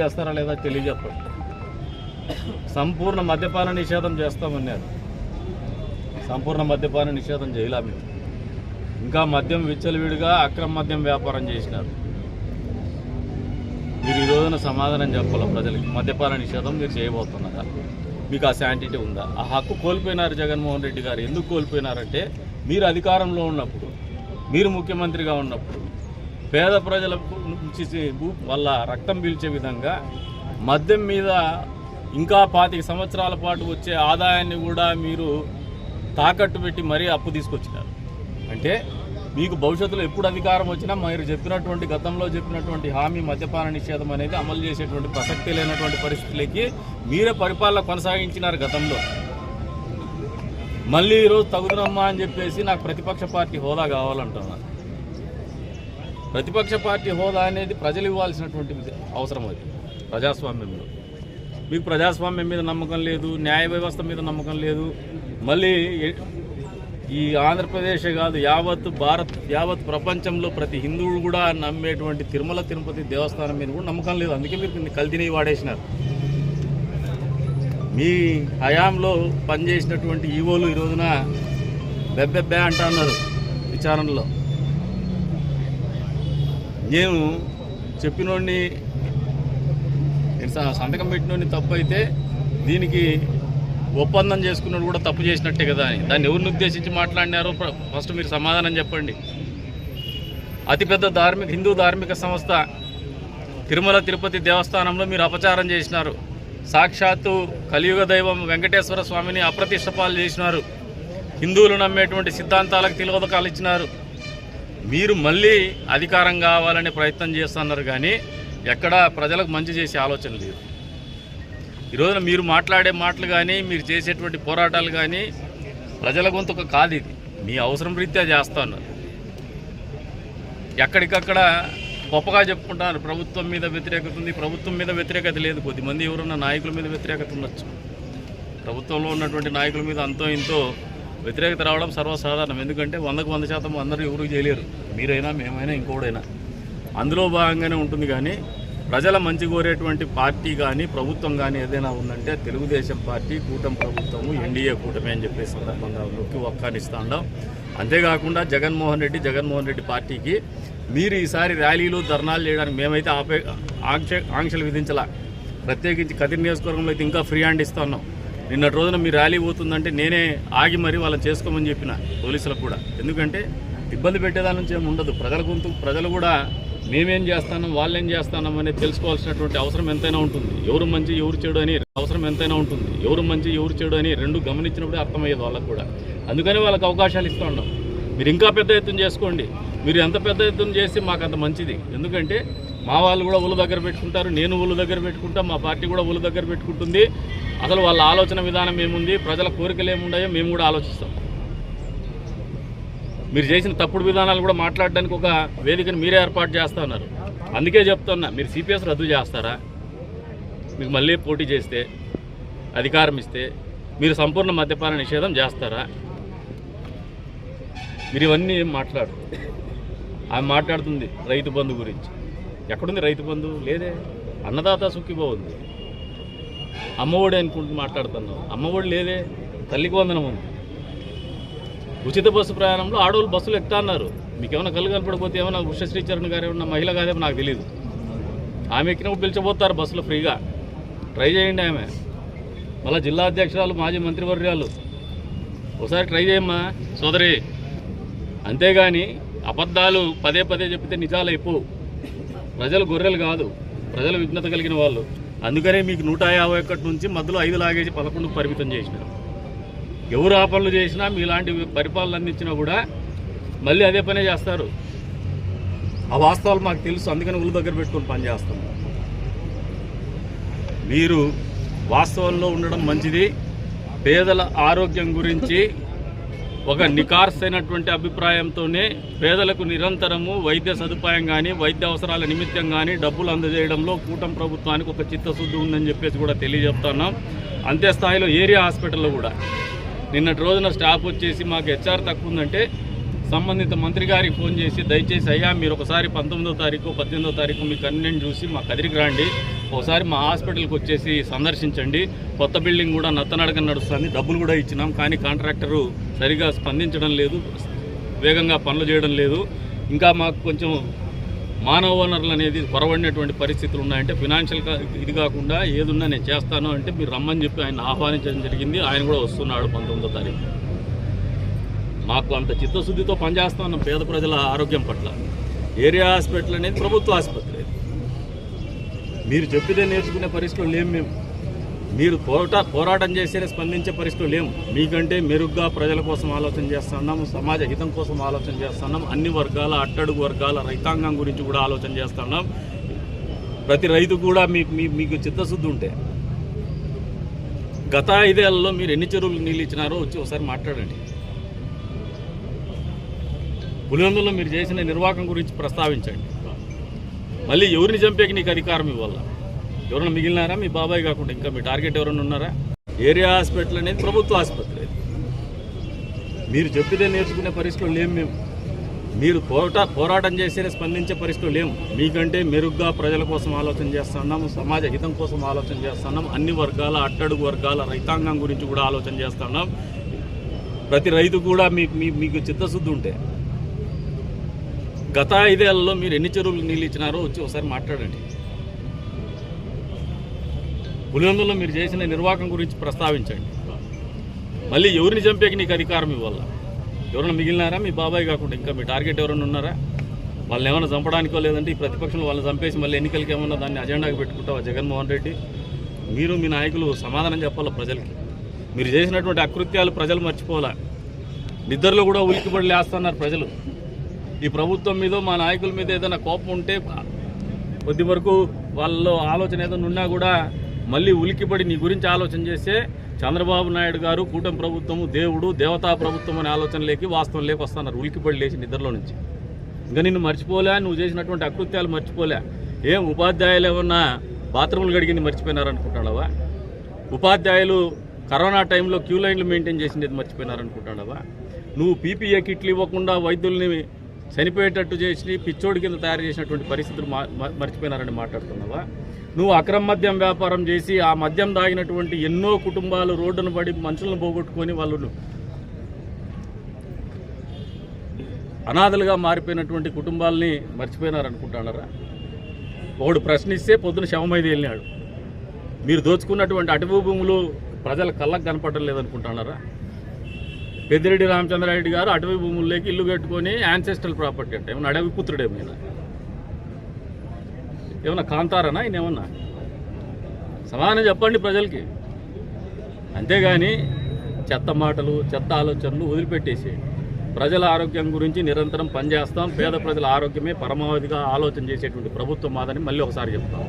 చేస్తారా లేదా తెలియజెప్పండి. సంపూర్ణ మద్యపాన నిషేధం చేస్తామన్నారు సంపూర్ణ మద్యపాన నిషేధం చేయలే ఇంకా మద్యం విచ్చలవిడిగా అక్రమ మద్యం వ్యాపారం చేసినారు. మీరు ఈ రోజున సమాధానం చెప్పాలి ప్రజలకి? మద్యపాన నిషేధం మీరు చేయబోతున్నారా? మీకు ఆ శాంటిటీ ఉందా? ఆ హక్కు కోల్పోయినారు జగన్మోహన్ రెడ్డి గారు. ఎందుకు కోల్పోయినారంటే మీరు అధికారంలో ఉన్నప్పుడు మీరు ముఖ్యమంత్రిగా ఉన్నప్పుడు పేద ప్రజల నుంచి వాళ్ళ రక్తం పీల్చే విధంగా మద్యం మీద ఇంకా పాతిక సంవత్సరాల పాటు వచ్చే ఆదాయాన్ని కూడా మీరు తాకట్టు పెట్టి మరీ అప్పు తీసుకొచ్చినారు. అంటే మీకు భవిష్యత్తులో ఎప్పుడు అధికారం వచ్చినా మీరు చెప్పినటువంటి గతంలో చెప్పినటువంటి హామీ మద్యపాన నిషేధం అనేది అమలు చేసేటువంటి ప్రసక్తి లేనటువంటి పరిస్థితులకి మీరే పరిపాలన కొనసాగించినారు గతంలో. మళ్ళీ ఈరోజు తగుదనమ్మా అని చెప్పేసి నాకు ప్రతిపక్ష పార్టీ హోదా కావాలంటున్నాను ప్రతిపక్ష పార్టీ హోదా అనేది ప్రజలు ఇవ్వాల్సినటువంటి అవసరం అది. ప్రజాస్వామ్యంలో. మీకు ప్రజాస్వామ్యం మీద నమ్మకం లేదు న్యాయ వ్యవస్థ మీద నమ్మకం లేదు. మళ్ళీ ఈ ఆంధ్రప్రదేశ్ కాదు యావత్ భారత్ యావత్ ప్రపంచంలో ప్రతి హిందువుడు కూడా నమ్మేటువంటి తిరుమల తిరుపతి దేవస్థానం మీద కూడా నమ్మకం లేదు. అందుకే మీరు కల్తీని వాడేసినారు. మీ హయాంలో పనిచేసినటువంటి ఈవోలు ఈ రోజున బెబ్బెబ్బే అంటున్నారు విచారణలో. నేను చెప్పినోడిని స- సంతకం పెట్టినోడిని తప్పు అయితే దీనికి ఒప్పందం చేసుకున్నాడు కూడా తప్పు చేసినట్టే కదా అని. దాన్ని ఎవరిని ఉద్దేశించి మాట్లాడినారో ఫస్ట్ మీరు సమాధానం చెప్పండి. అతిపెద్ద ధార్మిక హిందూ ధార్మిక సంస్థ తిరుమల తిరుపతి దేవస్థానంలో మీరు అపచారం చేసినారు. సాక్షాత్తు కలియుగ దైవం వెంకటేశ్వర స్వామిని అప్రతిష్టపాలు చేసినారు. హిందువులు నమ్మేటువంటి సిద్ధాంతాలకు తిలోదకాలు ఇచ్చినారు. మీరు మళ్ళీ అధికారం కావాలనే ప్రయత్నం చేస్తున్నారు కానీ ఎక్కడా ప్రజలకు మంచి చేసే ఆలోచన లేదు. ఈరోజున మీరు మాట్లాడే మాటలు కానీ మీరు చేసేటువంటి పోరాటాలు కానీ ప్రజల గొంతుక కాదు ఇది. మీ అవసరం రీత్యా చేస్తున్నారు ఎక్కడికక్కడ గొప్పగా చెప్పుకుంటారు. ప్రభుత్వం మీద వ్యతిరేకత ఉంది ప్రభుత్వం మీద వ్యతిరేకత లేదు. కొద్దిమంది ఎవరున్న నాయకుల మీద వ్యతిరేకత ఉండొచ్చు. ప్రభుత్వంలో ఉన్నటువంటి నాయకుల మీద అంతో ఇంతో వ్యతిరేకత రావడం సర్వసాధారణం. ఎందుకంటే వందకు వంద శాతం అందరూ ఎవరు చేయలేరు. మీరైనా మేమైనా ఇంకోడైనా. అందులో భాగంగానే ఉంటుంది కానీ ప్రజల మంచి కోరేటువంటి పార్టీ కానీ ప్రభుత్వం కానీ ఏదైనా ఉందంటే తెలుగుదేశం పార్టీ కూటమి ప్రభుత్వము ఎన్డీఏ కూటమి అని చెప్పే సందర్భంగా నొక్కి ఒక్కానిస్తా ఉండం అంతేకాకుండా జగన్మోహన్ రెడ్డి జగన్మోహన్ రెడ్డి పార్టీకి మీరు ఈసారి ర్యాలీలు ధర్నాలు చేయడానికి మేమైతే ఆపే ఆంక్ష ఆంక్షలు విధించాల. ప్రత్యేకించి కదిరి నియోజకవర్గంలో అయితే ఇంకా ఫ్రీ హ్యాండ్ ఇస్తా ఉన్నాం. నిన్నటి రోజున మీ ర్యాలీ పోతుందంటే నేనే ఆగి మరీ వాళ్ళని చేసుకోమని చెప్పిన పోలీసులకు కూడా. ఎందుకంటే ఇబ్బంది పెట్టేదాని నుంచి ఏమి ఉండదు. ప్రజల గొంతు ప్రజలు కూడా మేమేం చేస్తాం వాళ్ళేం చేస్తాం అనేది తెలుసుకోవాల్సినటువంటి అవసరం ఎంతైనా ఉంటుంది. ఎవరు మంచి ఎవరు చెడు అని అవసరం ఎంతైనా ఉంటుంది. ఎవరు మంచి ఎవరు చెడు అని రెండు గమనించినప్పుడే అర్థమయ్యేది వాళ్ళకు కూడా. అందుకని వాళ్ళకి అవకాశాలు ఇస్తూ ఉన్నాం. మీరు ఇంకా పెద్ద ఎత్తున చేసుకోండి. మీరు ఎంత పెద్ద ఎత్తున చేస్తే మాకు అంత మంచిది. ఎందుకంటే మా వాళ్ళు కూడా ఊళ్ళ దగ్గర పెట్టుకుంటారు నేను ఊళ్ళ దగ్గర పెట్టుకుంటా మా పార్టీ కూడా ఊళ్ళ దగ్గర పెట్టుకుంటుంది. అసలు వాళ్ళ ఆలోచన విధానం ఏముంది? ప్రజల కోరికలు ఏముండాయో మేము కూడా ఆలోచిస్తాం. మీరు చేసిన తప్పుడు విధానాలు కూడా మాట్లాడడానికి ఒక వేదికను మీరే ఏర్పాటు చేస్తా ఉన్నారు. అందుకే చెప్తున్నా మీరు సిపిఎస్ రద్దు చేస్తారా? మీకు మళ్ళీ పోటీ చేస్తే అధికారం ఇస్తే మీరు సంపూర్ణ మద్యపాన నిషేధం చేస్తారా? మీరు ఇవన్నీ ఏం మాట్లాడు ఆమె మాట్లాడుతుంది రైతు బంధు గురించి. ఎక్కడుంది రైతు బంధు? లేదే. అన్నదాత సుక్కిపోతుంది ఉంది అమ్మఒడి అనుకుంటూ మాట్లాడుతున్నావు అమ్మఒడి లేదే తల్లికి వందనం ఉంది. ఉచిత బస్సు ప్రయాణంలో ఆడవాళ్ళు బస్సులు ఎక్కుతా అన్నారు మీకు ఏమైనా కళ్ళు కనపడకపోతే ఏమైనా ఉషశ్రీ చరణ్ గారు ఏమన్నా మహిళ కాదేమో నాకు తెలియదు ఆమె ఎక్కినప్పుడు పిలిచబోతారు బస్సులో ఫ్రీగా. ట్రై చేయండి ఆమె. మళ్ళీ జిల్లా అధ్యక్షురాలు మాజీ మంత్రివర్యాలు ఒకసారి ట్రై చేయమ్మా సోదరి. అంతేగాని అబద్ధాలు పదే పదే చెప్తే నిజాలు అయిపోవు ప్రజలు గొర్రెలు కాదు. ప్రజలు విఘ్నత కలిగిన వాళ్ళు. అందుకనే మీకు నూట యాభై ఒకటి నుంచి మధ్యలో ఐదు లాగేసి పదకొండుకు పరిమితం చేసినారు. ఎవరు ఆ పనులు చేసినా మీలాంటి పరిపాలన అందించినా కూడా మళ్ళీ అదే పనే చేస్తారు. ఆ వాస్తవాలు మాకు తెలుసు అందుకని ఉళ్ళు దగ్గర పెట్టుకొని పని చేస్తాం. మీరు వాస్తవంలో ఉండడం మంచిది పేదల ఆరోగ్యం గురించి ఒక నికార్సైనటువంటి అభిప్రాయంతోనే పేదలకు నిరంతరము వైద్య సదుపాయం కానీ వైద్య అవసరాల నిమిత్తం కానీ డబ్బులు అందజేయడంలో కూటమి ప్రభుత్వానికి ఒక చిత్తశుద్ధి ఉందని చెప్పేసి కూడా తెలియజెప్తున్నాం. అంతే స్థాయిలో ఏరియా హాస్పిటల్లో కూడా. నిన్నటి రోజున స్టాఫ్ వచ్చేసి మాకు హెచ్ఆర్ తక్కువ ఉందంటే సంబంధిత మంత్రి గారికి ఫోన్ చేసి దయచేసి అయ్యా మీరు ఒకసారి పంతొమ్మిదో తారీఖు పద్దెనిమిదో తారీఖు మీ కన్వీనెంట్ చూసి మా కదిరికి రండి. ఒకసారి మా హాస్పిటల్కి వచ్చేసి సందర్శించండి. కొత్త బిల్డింగ్ కూడా నత్తనడక నడుస్తుంది. డబ్బులు కూడా ఇచ్చినాం. కానీ కాంట్రాక్టరు సరిగా స్పందించడం లేదు. వేగంగా పనులు చేయడం లేదు. ఇంకా మాకు కొంచెం మానవ వనరులు అనేది కొరవడినటువంటి పరిస్థితులు ఉన్నాయంటే ఫినాన్షియల్ ఇది కాకుండా ఏదున్నా నేను చేస్తాను అంటే మీరు రమ్మని చెప్పి ఆయన ఆహ్వానించడం జరిగింది. ఆయన కూడా వస్తున్నాడు పంతొమ్మిదో తారీఖు. మాకు అంత చిత్తశుద్ధితో పనిచేస్తా ఉన్నాం పేద ప్రజల ఆరోగ్యం పట్ల. ఏరియా హాస్పిటల్ అనేది ప్రభుత్వ ఆసుపత్రి. మీరు చెప్పితే నేర్చుకునే పరిస్థితులు లేము మేము. మీరు పోరాట పోరాటం చేస్తేనే స్పందించే పరిస్థితులు లేము మీకంటే మెరుగ్గా ప్రజల కోసం ఆలోచన చేస్తున్నాం సమాజ హితం కోసం ఆలోచన చేస్తున్నాం అన్ని వర్గాల అట్టడుగు వర్గాల రైతాంగం గురించి కూడా ఆలోచన చేస్తున్నాం ప్రతి రైతు కూడా మీకు మీ- మీకు చిత్తశుద్ధి ఉంటే. గత ఐదేళ్ళలో మీరు ఎన్ని చెరువులు నీళ్ళు ఇచ్చినారో వచ్చి ఒకసారి మాట్లాడండి. పులివెందులో మీరు చేసిన నిర్వాహకం గురించి ప్రస్తావించండి. మళ్ళీ ఎవరిని చంపేకి నీకు అధికారం ఇవ్వాల? ఎవరైనా మిగిలినారా? మీ బాబాయ్ కాకుండా ఇంకా మీ టార్గెట్ ఎవరైనా ఉన్నారా? ఏరియా హాస్పిటల్ అనేది ప్రభుత్వ ఆసుపత్రి మీరు చెప్పితే నేర్చుకునే పరిస్థితులు లేము మేము. మీరు పోరాట పోరాటం చేస్తేనే స్పందించే పరిస్థితులు లేము మీకంటే మెరుగ్గా ప్రజల కోసం ఆలోచన చేస్తున్నాం సమాజ హితం కోసం ఆలోచన చేస్తున్నాం అన్ని వర్గాల అట్టడుగు వర్గాల రైతాంగం గురించి కూడా ఆలోచన చేస్తున్నాం ప్రతి రైతు కూడా మీకు మీకు చిత్తశుద్ధి ఉంటే గత ఐదేళ్ళలో మీరు ఎన్ని చెరువులు నీళ్ళు ఇచ్చినారో వచ్చి ఒకసారి మాట్లాడండి. పులివెందులో మీరు చేసిన నిర్వాహకం గురించి ప్రస్తావించండి. మళ్ళీ ఎవరిని చంపేకి నీకు అధికారం ఇవ్వాల? ఎవరైనా మిగిలినారా? మీ బాబాయ్ కాకుండా ఇంకా మీ టార్గెట్ ఎవరైనా ఉన్నారా? వాళ్ళని ఏమైనా చంపడానికో లేదంటే ఈ ప్రతిపక్షంలో వాళ్ళని చంపేసి మళ్ళీ ఎన్నికలకి ఏమన్నా దాన్ని అజెండాకి పెట్టుకుంటావా జగన్మోహన్ రెడ్డి? మీరు మీ నాయకులు సమాధానం చెప్పాలా ప్రజలకి? మీరు చేసినటువంటి అకృత్యాలు ప్రజలు మర్చిపోవాలా? నిద్రలో కూడా ఉలికిపడి లేస్తున్నారు ప్రజలు. ఈ ప్రభుత్వం మీద మా నాయకుల మీద ఏదైనా కోపం ఉంటే కొద్ది వరకు వాళ్ళలో ఆలోచన ఏదైనా ఉన్నా కూడా మళ్ళీ ఉలికిపడి నీ గురించి ఆలోచన చేస్తే చంద్రబాబు నాయుడు గారు కూటమి ప్రభుత్వము దేవుడు దేవతా ప్రభుత్వం అనే ఆలోచనలేకి వాస్తవం లేక వస్తున్నారు ఉలికిపడి లేచి నిద్రలో నుంచి. ఇంకా నిన్ను మర్చిపోలే నువ్వు చేసినటువంటి అకృత్యాలు మర్చిపోలే. ఏం ఉపాధ్యాయులు ఏమన్నా బాత్రూములు గడిగింది మర్చిపోయినారనుకుంటాడవా ఉపాధ్యాయులు కరోనా టైంలో క్యూ లైన్లు మెయింటైన్ చేసింది మర్చిపోయినారనుకుంటాడవా నువ్వు పీపీఏ కిట్లు ఇవ్వకుండా వైద్యుల్ని చనిపోయేటట్టు చేసి పిచ్చోడి కింద తయారు చేసినటువంటి పరిస్థితులు మర్చిపోయినారని మాట్లాడుతున్నావా? నువ్వు అక్రమ మద్యం వ్యాపారం చేసి ఆ మద్యం దాగినటువంటి ఎన్నో కుటుంబాలు రోడ్డును పడి మనుషులను పోగొట్టుకొని వాళ్ళు అనాథలుగా మారిపోయినటువంటి కుటుంబాలని మర్చిపోయినారనుకుంటున్నారా? ఒకడు ప్రశ్నిస్తే పొద్దున శవమైది వెళ్ళినాడు. మీరు దోచుకున్నటువంటి అటవీ భూములు ప్రజల కళ్ళకు కనపడలేదనుకుంటున్నారా పెద్దిరెడ్డి రామచంద్రారెడ్డి గారు అటవీ భూముల్లోకి ఇల్లు కట్టుకొని యాన్సెస్ట్రల్ ప్రాపర్టీ అంటే. ఏమన్నా అడవి పుత్రుడేమైనా ఏమన్నా కాంతారనా ఆయన ఏమన్నా? సమాధానం చెప్పండి ప్రజలకి. అంతేగాని చెత్త మాటలు చెత్త ఆలోచనలు వదిలిపెట్టేసి ప్రజల ఆరోగ్యం గురించి నిరంతరం పనిచేస్తాం. పేద ప్రజల ఆరోగ్యమే పరమావధిగా ఆలోచన చేసేటువంటి ప్రభుత్వం మాదని మళ్ళీ ఒకసారి చెప్తాం.